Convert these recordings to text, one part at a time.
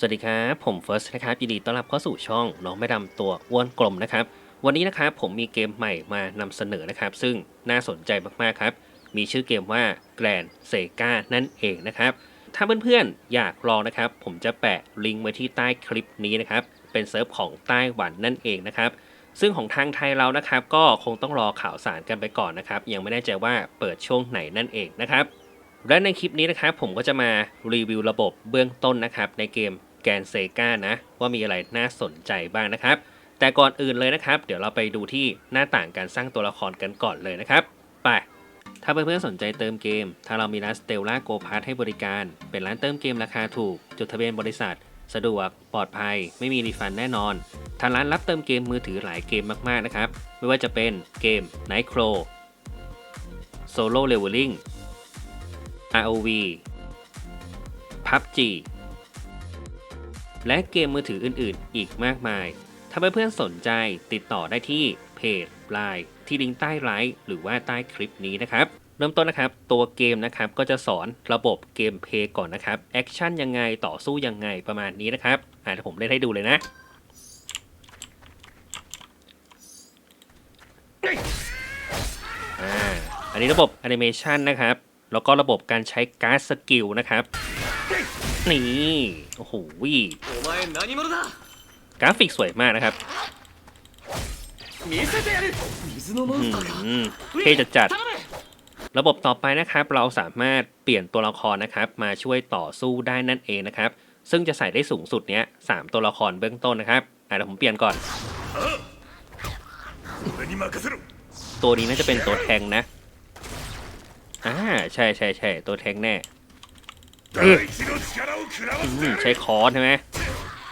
สวัสดีครับ ผมเฟิร์สนะครับยินดีต้อนรับเข้าสู่ช่องน้องไม่ดำตัวอ้วนกลมนะครับ วันนี้นะครับผมมีเกมใหม่มานำเสนอนะครับ ซึ่งน่าสนใจมากๆครับ มีชื่อเกมว่า Grand Sega นั่นเองนะครับ ถ้าเพื่อนๆอยากลองนะครับ ผมจะแปะลิงก์ไว้ที่ใต้คลิปนี้นะครับ เป็นเซิร์ฟของไต้หวันนั่นเองนะครับ ซึ่งของทางไทยเรานะครับ ก็คงต้องรอข่าวสารกันไปก่อนนะครับ ยังไม่แน่ใจว่าเปิดช่วงไหนนั่นเองนะครับและในคลิปนี้นะครับผมก็จะมารีวิวระบบเบื้องต้นนะครับในเกม แกนเซกานะ ว่ามีอะไรน่าสนใจบ้างนะครับ แต่ก่อนอื่นเลยนะครับ เดี๋ยวเราไปดูที่หน้าต่างการสร้างตัวละครกันก่อนเลยนะครับไปถ้าเพื่อนๆสนใจเติมเกม ถ้าเรามีร้านสเตลล่าโกพาร์ทให้บริการ เป็นร้านเติมเกมราคาถูก จดทะเบียนบริษัท สะดวก ปลอดภัย ไม่มีรีฟันแน่นอน ทางร้านรับเติมเกมมือถือหลายเกมมากๆนะครับ ไม่ว่าจะเป็นเกม Night Crow Solo Leveling ROV PUBG และเกมมือถืออื่นๆ อีกมากมาย ถ้าเพื่อนๆสนใจติดต่อได้ที่เพจ Line ที่ลิงก์ใต้ไลฟ์หรือว่าใต้คลิปนี้นะครับ เริ่มต้นนะครับ ตัวเกมนะครับก็จะสอนระบบเกมเพย์ก่อนนะครับ แอคชั่นยังไงต่อสู้ยังไงประมาณนี้นะครับอ่าเดี๋ยวผมเล่นให้ดูเลยนะอ่าอันนี้ระบบแอนิเมชันนะครับ แล้วก็ระบบการใช้การ์ดสกิลนะครับ นี่โอ้โหวิกราฟิกสวยมากนะครับเท่จัดจัด ระบบต่อไปนะครับ เราสามารถเปลี่ยนตัวละครนะครับ มาช่วยต่อสู้ได้นั่นเองนะครับ ซึ่งจะใส่ได้สูงสุดเนี้ยสามตัวละครเบื้องต้นนะครับอะเดี๋ยวผมเปลี่ยนก่อน ตัวนี้น่าจะเป็นตัวแทงนะอ่าใช่ใช่ใช่ตัวแทงแน่ ใช้คอร์สใช่ไหม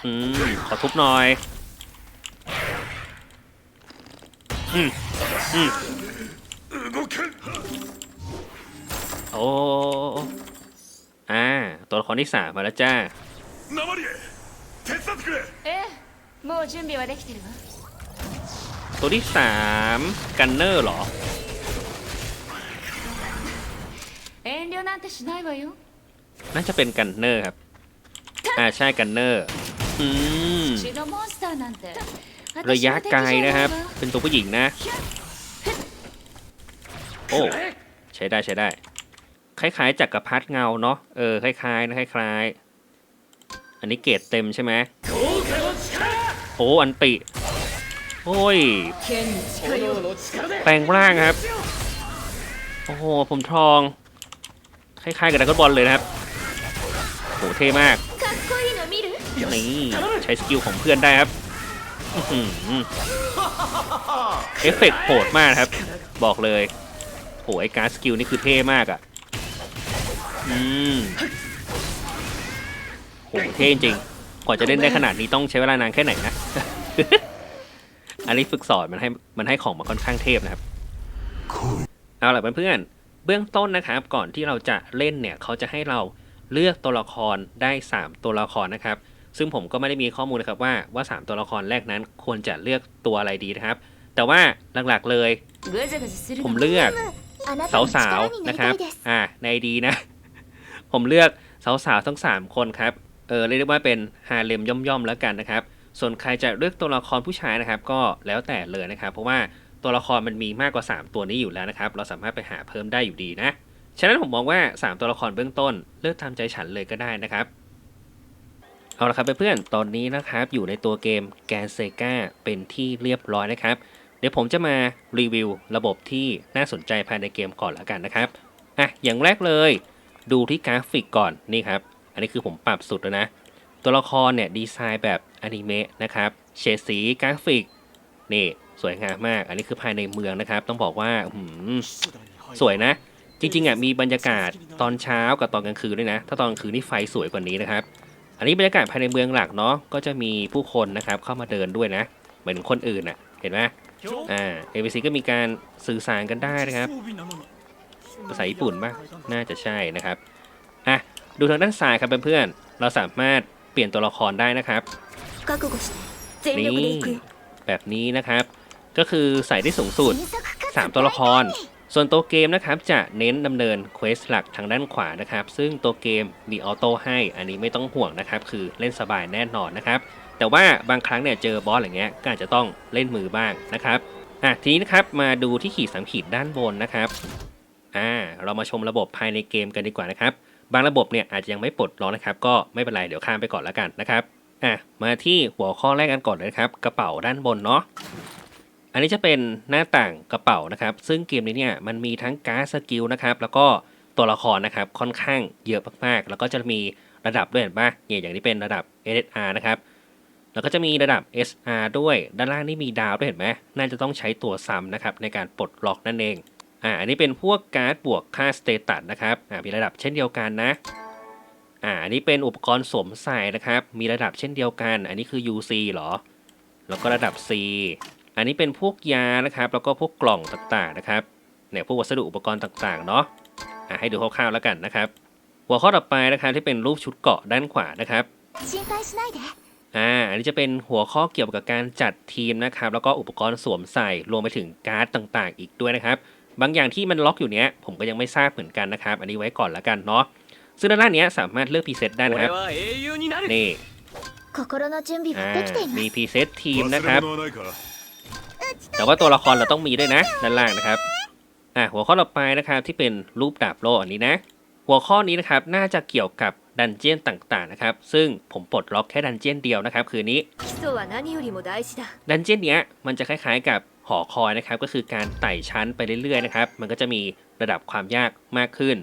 อืม ขอทุบหน่อย อืม อืม 動けん โอ้ อ่า ตัวละครที่สามมาแล้วจ้า ナマリエ手伝ってくれええもう準備はできてるわ ตัวที่สามกันเนอร์เหรอ 遠慮なんてしないわよ น่าจะเป็นกันเนอร์ครับ อ่าใช่กันเนอร์ อืม ระยะไกลนะครับ เป็นตัวผู้หญิงนะ โอ้ใช้ได้ใช้ได้ คล้ายๆจักรพรรดิเงาเนาะ เออคล้ายๆนะคล้ายๆ อันนี้เกรดเต็มใช่ไหมโอ้อันติ โอ้ย แปลงร่างครับ โอ้โห ผมทอง คล้ายๆกับดักบอลเลยนะครับ โหเท่มาก นี่ใช้สกิลของเพื่อนได้ครับเอฟเฟกโหดมากครับ บอกเลยโหไอการสกิลนี่คือเท่มากอะ อืมโหเท่จริงกว่าจะเล่นได้ขนาดนี้ต้องใช้เวลานานแค่ไหนนะ อันนี้ฝึกสอนมันให้มันให้ของมาค่อนข้างเทพนะครับ เอาล่ะเพื่อนๆเบื้องต้นนะครับ ก่อนที่เราจะเล่นเนี่ย เขาจะให้เรา เลือกตัวละครได้ 3 ตัวละครนะครับ ซึ่งผมก็ไม่ได้มีข้อมูลนะครับว่าว่า 3 ตัวละครแรกนั้นควรจะเลือกตัวอะไรดีนะครับ แต่ว่าหลักๆเลย ผมเลือกสาวๆนะครับอ่าในดีนะ ผมเลือกสาวๆทั้ง 3 คนครับเออเรียกว่าเป็นฮาเลมย่อมๆแล้วกันนะครับ ส่วนใครจะเลือกตัวละครผู้ชายนะครับ ก็แล้วแต่เลยนะครับ เพราะว่าตัวละครมันมีมากกว่า 3 ตัวนี้อยู่แล้วนะครับ เราสามารถไปหาเพิ่มได้อยู่ดีนะ ฉะนั้นผมมองว่า 3 ตัวละครเบื้องต้น เลือกตามใจฉันเลยก็ได้นะครับ เอาละครับเพื่อนๆตอนนี้นะครับอยู่ในตัวเกมแกนเซกาเป็นที่เรียบร้อยนะครับ เดี๋ยวผมจะมารีวิวระบบที่น่าสนใจภายในเกมก่อนแล้วกันนะครับอะอย่างแรกเลย ดูที่กราฟิกก่อนนี่ครับ อันนี้คือผมปรับสุดแล้วนะ ตัวละครเนี่ยดีไซน์แบบอนิเมะนะครับเฉดสีกราฟิกนี่สวยงามมาก อันนี้คือภายในเมืองนะครับ ต้องบอกว่าหือสวยนะ จริงๆอะมีบรรยากาศตอนเช้ากับตอนกลางคืนด้วยนะ ถ้าตอนกลางคืนนี่ไฟสวยกว่านี้นะครับ อันนี้บรรยากาศภายในเมืองหลักเนาะก็จะมีผู้คนนะครับเข้ามาเดินด้วยนะ เหมือนคนอื่นอะเห็นไหมอ่าเอวีซีก็มีการสื่อสารกันได้นะครับภาษาญี่ปุ่นบ้างน่าจะใช่นะครับอะดูทางด้านซ้ายครับเพื่อนๆเราสามารถเปลี่ยนตัวละครได้นะครับนี่แบบนี้นะครับ ก็คือใส่ได้สูงสุด 3 ตัวละคร ส่วนตัวเกมนะครับจะเน้นดำเนินเควสหลักทางด้านขวานะครับ ซึ่งตัวเกมมีออโต้ให้ อันนี้ไม่ต้องห่วงนะครับ คือเล่นสบายแน่นอนนะครับ แต่ว่าบางครั้งเนี่ยเจอบอสอะไรเงี้ยก็อาจจะต้องเล่นมือบ้างนะครับอะทีนี้นะครับมาดูที่ขีดสามขีดด้านบนนะครับอ่าเรามาชมระบบภายในเกมกันดีกว่านะครับ บางระบบเนี่ยอาจจะยังไม่ปลดล็อกนะครับ ก็ไม่เป็นไรเดี๋ยวข้ามไปก่อนแล้วกันนะครับอะมาที่หัวข้อแรกกันก่อนเลยครับ กระเป๋าด้านบนเนาะ อันนี้จะเป็นหน้าต่างกระเป๋านะครับ ซึ่งเกมนี้เนี่ยมันมีทั้งการ์ดสกิลนะครับ แล้วก็ตัวละครนะครับค่อนข้างเยอะมากๆ แล้วก็จะมีระดับด้วยเห็นปะเนี่ยอย่างนี้เป็นระดับ SSR นะครับแล้วก็จะมีระดับ SR ด้วยด้านล่างนี่มีดาวด้วยเห็นไหมน่าจะต้องใช้ตัวซ้ำนะครับในการปลดล็อกนั่นเองอ่าอันนี้เป็นพวกการ์ดบวกค่าสเตตัสนะครับอ่ามีระดับเช่นเดียวกันนะอ่าอันนี้เป็นอุปกรณ์สวมใส่นะครับ มีระดับเช่นเดียวกัน อันนี้คือ UC เหรอ แล้วก็ระดับ C อันนี้เป็นพวกยานะครับ แล้วก็พวกกล่องต่างๆนะครับเนี่ยพวกวัสดุอุปกรณ์ต่างๆเนาะให้ดูคร่าวๆแล้วกันนะครับ หัวข้อต่อไปนะครับที่เป็นรูปชุดเกาะด้านขวานะครับอ่าอันนี้จะเป็นหัวข้อเกี่ยวกับการจัดทีมนะครับ แล้วก็อุปกรณ์สวมใส่รวมไปถึงการ์ดต่างๆ อีกด้วยนะครับ บางอย่างที่มันล็อกอยู่เนี้ยผมก็ยังไม่ทราบเหมือนกันนะครับ อันนี้ไว้ก่อนแล้วกันเนาะซึ่งด้านหน้านี้สามารถเลือกพรีเซตได้นะครับนี่มีพรีเซตทีมนะครับ แต่ว่าตัวละครเราต้องมีด้วยนะด้านล่างนะครับอะหัวข้อต่อไปนะครับที่เป็นรูปดาบโลอันนี้นะ หัวข้อนี้นะครับน่าจะเกี่ยวกับดันเจียนต่างๆนะครับ ซึ่งผมปลดล็อกแค่ดันเจียนเดียวนะครับ คืนนี้ ดันเจียนเนี้ยมันจะคล้ายๆกับหอคอยนะครับ ก็คือการไต่ชั้นไปเรื่อยๆนะครับ มันก็จะมีระดับความยากมากขึ้น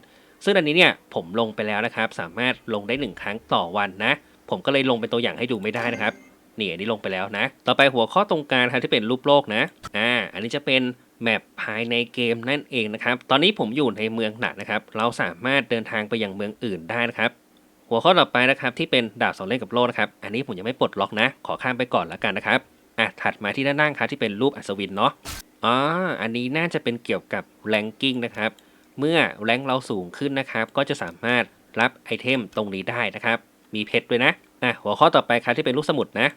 ซึ่งอันนี้เนี่ยผมลงไปแล้วนะครับ สามารถลงได้ 1 ครั้งต่อวันนะ ผมก็เลยลงเป็นตัวอย่างให้ดูไม่ได้นะครับ นี่อันนี้ลงไปแล้วนะ ต่อไปหัวข้อตรงกลางครับที่เป็นรูปโลกนะ อ่า อันนี้จะเป็นแมปภายในเกมนั่นเองนะครับ ตอนนี้ผมอยู่ในเมืองหนักนะครับ เราสามารถเดินทางไปยังเมืองอื่นได้นะครับ หัวข้อต่อไปนะครับที่เป็นดาบสองเล่มกับโล่นะครับ อันนี้ผมยังไม่ปลดล็อกนะ ขอข้ามไปก่อนแล้วกันนะครับ อะ ถัดมาที่ด้านล่างครับที่เป็นรูปอัศวินเนาะ อ๋อ อันนี้น่าจะเป็นเกี่ยวกับแรงกิ้งนะครับ เมื่อแรงเราสูงขึ้นนะครับ ก็จะสามารถรับไอเทมตรงนี้ได้นะครับ มีเพชรด้วยนะ อะหัวข้อต่อไปครับที่เป็นลูกสมุดนะ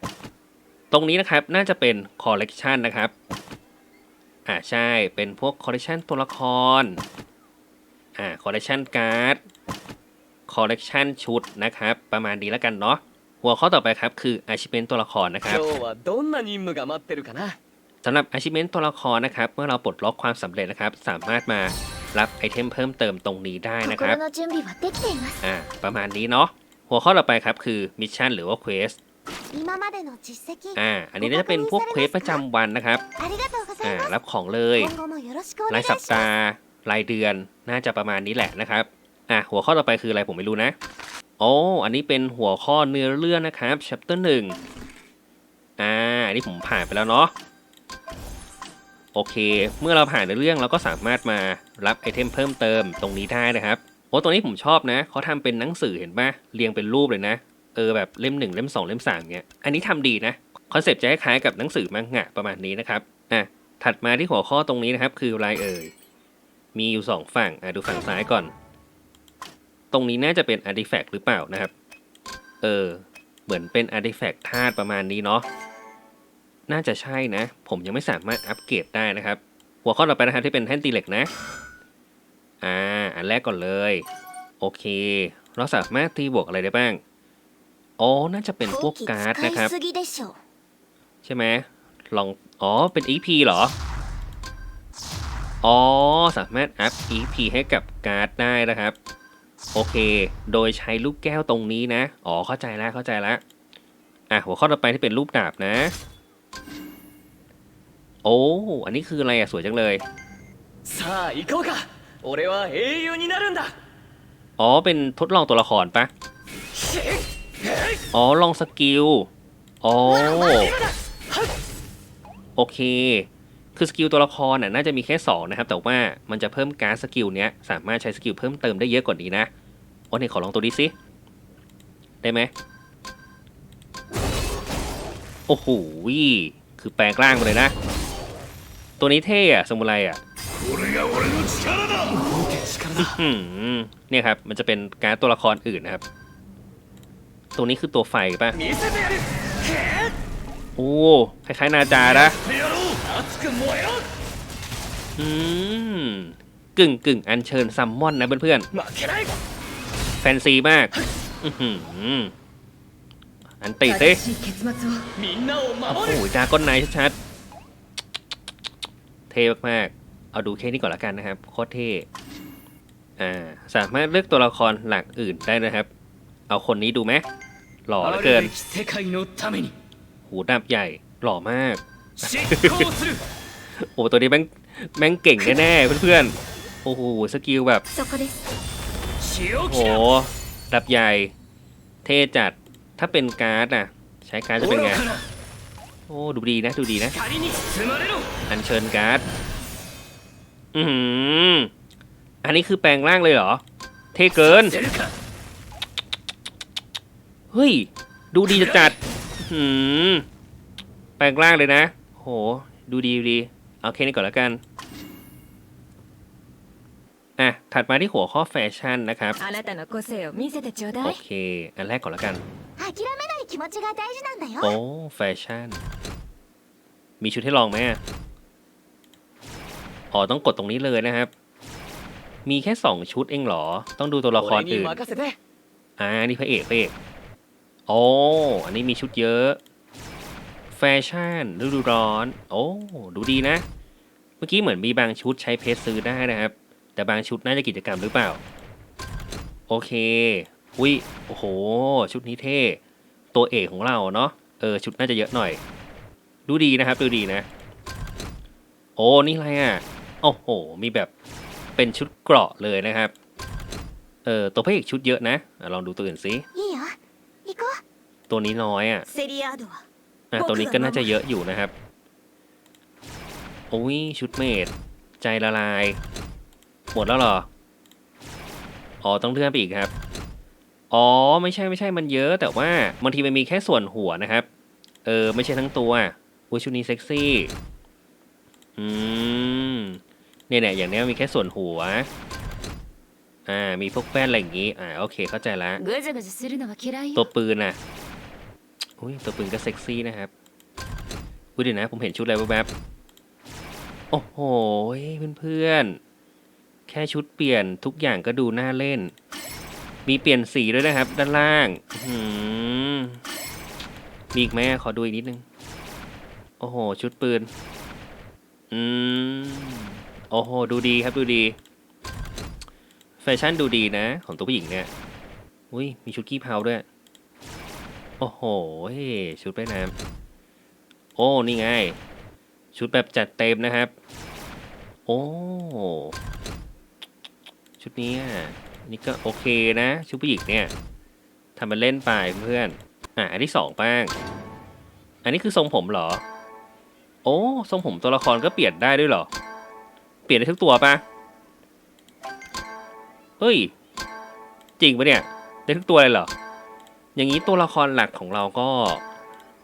ตรงนี้นะครับน่าจะเป็นคอลเลกชันนะครับอ่าใช่เป็นพวกคอลเลกชันตัวละครอ่าคอลเลกชันการ์ดคอลเลกชันชุดนะครับ ประมาณนี้แล้วกันเนาะหัวข้อต่อไปครับคืออาชีพเป็นตัวละครนะครับสำหรับอาชีพเป็นตัวละครนะครับ เมื่อเราปลดล็อกความสำเร็จนะครับ สามารถมารับไอเทมเพิ่มเติมตรงนี้ได้นะครับอ่าประมาณนี้เนาะ หัวข้อต่อไปครับคือมิชชั่นหรือว่าเควสอ่าอันนี้น่าจะเป็นพวกเควสประจำวันนะครับอ่ารับของเลยรายสัปดาห์รายเดือนน่าจะประมาณนี้แหละนะครับอ่าหัวข้อต่อไปคืออะไรผมไม่รู้นะโอ้อันนี้เป็นหัวข้อเนื้อเรื่องนะครับ chapter หนึ่งอ่าอันนี้ผมผ่านไปแล้วเนาะโอเค เมื่อเราผ่านในเรื่องเราก็สามารถมารับไอเทมเพิ่มเติมตรงนี้ได้นะครับ โอ้ตรงนี้ผมชอบนะเขาทำเป็นหนังสือเห็นปะเรียงเป็นรูปเลยนะ เออแบบเล่มหนึ่งเล่มสองเล่มสามเงี้ย อันนี้ทำดีนะคอนเซปต์จะคล้ายๆกับหนังสือมังงะประมาณนี้นะครับอะถัดมาที่หัวข้อตรงนี้นะครับ คืออะไรเอ่ยมีอยู่สองฝั่งอะดูฝั่งซ้ายก่อน ตรงนี้น่าจะเป็นอาร์ติแฟกต์หรือเปล่านะครับ เออ เหมือนเป็นอาร์ติแฟกต์ธาตุประมาณนี้เนาะน่าจะใช่นะ ผมยังไม่สามารถอัปเกรดได้นะครับ หัวข้อต่อไปนะครับที่เป็นแท่นตีเหล็กนะ อ่า อันแรกก่อนเลย โอเค เราสามารถตีบวกอะไรได้บ้าง อ๋อ น่าจะเป็นพวก 後期 การ์ด 使 นะครับ いすぎでしょう ใช่ไหมลอง อ๋อ เป็น EP เหรอ อ๋อ สามารถอัพ EP ให้กับการ์ดได้นะครับ โอเค โดยใช้ลูกแก้วตรงนี้นะ อ๋อ เข้าใจแล้ว เข้าใจแล้ว อ่ะ หัวข้อต่อไปที่เป็นรูปดาบนะ โอ้ อันนี้คืออะไรอ่ะ สวยจังเลย さあ行こうか 俺は英雄になるんだ อ๋อ เป็นทดลองตัวละครปะ อ๋อ ลองสกิล อ๋อ โอเค คือสกิลตัวละครน่ะน่าจะมีแค่ 2 นะครับ แต่ว่ามันจะเพิ่มการดสกิลเนี้ย สามารถใช้สกิลเพิ่มเติมได้เยอะกว่านี้นะโอ้เนี่ยขอลองตัวนี้สิ ได้ไหม โอ้โห คือแปลงร่างมาเลยนะ ตัวนี้เท่อะสมุไรอะ เนี่ยครับ มันจะเป็นการตัวละครอื่นนะครับ ตัวนี้คือตัวไฟป่ะ โอ้ คล้ายๆ นาจานะอืมกึ่งกึ่งอันเชิญซัมมอนนะเพื่อนๆ แฟนซีมากอันตีสิโอ้โหจาก้นนายชัดๆ เท่มากๆ เอาดูแค่นี้ก่อนละกันนะครับ โคตรเท่อ่าสามารถเลือกตัวละครหลักอื่นได้นะครับ เอาคนนี้ดูไหมหล่อเหลือเกินหูดับใหญ่หล่อมาก โอ้ตัวนี้แม่งแม่งเก่งแน่ๆเพื่อนๆโอ้โหสกิลแบบโอ้ดับใหญ่ เท่จัดถ้าเป็นการ์ดอะใช้การ์ดจะเป็นไง โอ้ดูดีนะดูดีนะ อันเชิญการ์ด อืมอันนี้คือแปลงร่างเลยเหรอ เท่เกิน เฮ้ย ดูดีจะจัดอืมแปลงร่างเลยนะ โห ดูดีดี เอาแค่นี้ก่อนแล้วกัน อะ ถัดมาที่หัวข้อแฟชั่นนะครับ โอเค อันแรกก่อนแล้วกัน โอ้ แฟชั่น มีชุดให้ลองไหม อ๋อต้องกดตรงนี้เลยนะครับ มีแค่สองชุดเองเหรอ ต้องดูตัวละครอื่นอ่านี่พระเอกพระเอกโอ้อันนี้มีชุดเยอะ แฟชั่นฤดูร้อน โอ้ดูดีนะ เมื่อกี้เหมือนมีบางชุดใช้เพจซื้อได้นะครับ แต่บางชุดน่าจะกิจกรรมหรือเปล่า โอเค อุ้ยโอ้โห ชุดนี้เท่ ตัวเอกของเราเนาะเออชุดน่าจะเยอะหน่อย ดูดีนะครับ ดูดีนะ โอ้นี่อะไรอะ่ะ โอ้โห มีแบบเป็นชุดเกราะเลยนะครับ เออ ตัวพระเอกชุดเยอะนะอ่ะลองดูตัวอื่นสิ いいよ行こう ตัวนี้น้อยอ่ะ セリアードは อ่ะ ตัวนี้ก็น่าจะเยอะอยู่นะครับ โอ้ย ชุดเมด ใจละลาย หมดแล้วเหรอ อ๋อ ต้องเลื่อนไปอีกครับ อ๋อ ไม่ใช่ไม่ใช่ มันเยอะ แต่ว่าบางทีมันมีแค่ส่วนหัวนะครับ เออ ไม่ใช่ทั้งตัวอุ้ยชุดนี้เซ็กซี่ อืม เนี่ยเนี่ยอย่างนี้มีแค่ส่วนหัว อ่า มีพวกแป้นอะไรอย่างงี้ อ่า โอเค เข้าใจละตัวปืนน่ะอุ้ยตัวปืนก็เซ็กซี่นะครับอุ้ดินะ ผมเห็นชุดอะไรแวบๆ โอ้โห เพื่อนเพื่อนแค่ชุดเปลี่ยนทุกอย่างก็ดูน่าเล่น มีเปลี่ยนสีด้วยนะครับ ด้านล่างมีอีกไหมขอดูอีกนิดนึง โอ้โห ชุดปืน อืม โอ้โห ดูดีครับดูดี แฟชั่นดูดีนะ ของตัวผู้หญิงเนี่ย อุ้ยมีชุดกี้เพาด้วย โอ้โห ชุดว่ายน้ำโอ้ นี่ไง ชุดแบบจัดเต็มนะครับ โอ้ชุดนี้นี่ก็โอเคนะ ชุดผู้หญิงเนี่ยทำมันเล่นไปเพื่อน อะอันที่สองบ้าง อันนี้คือทรงผมเหรอ โอ้ ทรงผมตัวละครก็เปลี่ยนได้ด้วยเหรอ เปลี่ยนได้ทุกตัวปะเฮ้ย จริงปะเนี่ย ได้ทุกตัวเลยเหรอ อย่างนี้ตัวละครหลักของเราก็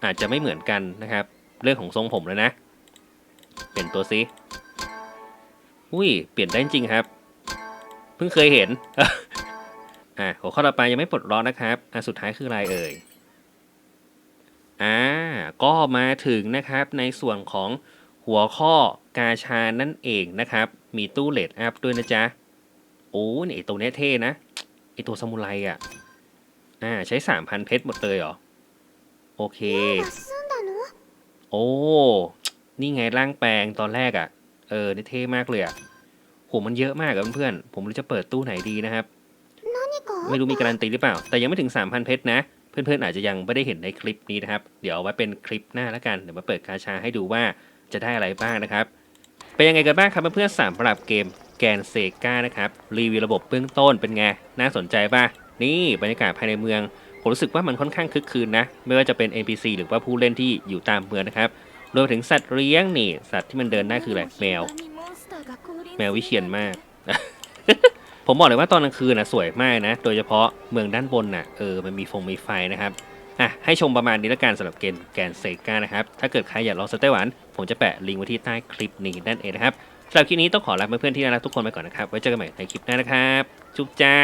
อาจจะไม่เหมือนกันนะครับ เรื่องของทรงผมแล้วนะ เปลี่ยนตัวซิ อุ้ย เปลี่ยนได้จริงครับ เพิ่งเคยเห็น อะหัวข้อต่อไปยังไม่ปลดล็อกนะครับ อะสุดท้ายคืออะไรเอ่ย อ่า ก็มาถึงนะครับในส่วนของ หัวข้อกาชานั่นเองนะครับ มีตู้เลดอัพด้วยนะจ๊ะ โอ้เนี่ยตัวนี้เท่นะไอตัวซามูไรอะ อ่า ใช้สามพันเพชรหมดเลยเหรอ โอเค โอ้ นี่ไงร่างแปลงตอนแรกอะ เออนี่เท่มากเลยอะหัวมันเยอะมากเพื่อนผมรู้จะเปิดตู้ไหนดีนะครับ ไม่รู้มีการันตีหรือเปล่า แต่ยังไม่ถึง 3,000 เพชรนะ เพื่อนๆอาจจะยังไม่ได้เห็นในคลิปนี้นะครับ เดี๋ยวไว้เป็นคลิปหน้าแล้วกัน เดี๋ยวมาเปิดกาชาให้ดูว่า จะได้อะไรบ้างนะครับ เป็นยังไงกันบ้างครับเพื่อนๆสามปรับเกมแกนเซกานะครับ รีวิวระบบเบื้องต้นเป็นไง น่าสนใจป่ะ นี่บรรยากาศภายในเมือง ผมรู้สึกว่ามันค่อนข้างคึกคืนนะ ไม่ว่าจะเป็น NPC หรือว่าผู้เล่นที่อยู่ตามเมืองนะครับรวมถึงสัตว์เลี้ยงนี่ สัตว์ที่มันเดินได้คืออะไรแมว แมววิเชียนมาก ผมบอกเลยว่าตอนกลางคืนนะสวยมากนะ โดยเฉพาะเมืองด้านบนน่ะเออมันมีฟงมีไฟนะครับอะให้ชมประมาณนี้แล้วกันสำหรับเกมแกนเซกานะครับ ถ้าเกิดใครอยากลองสเตย์หวัน ผมจะแปะลิงก์ไว้ที่ใต้คลิปนี้นั่นเองนะครับสำหรับคลิปนี้ต้องขอลาเพื่อนๆที่น่ารักทุกคนไปก่อนนะครับ ไว้เจอกันใหม่ในคลิปหน้านะครับ จุ๊บจ้า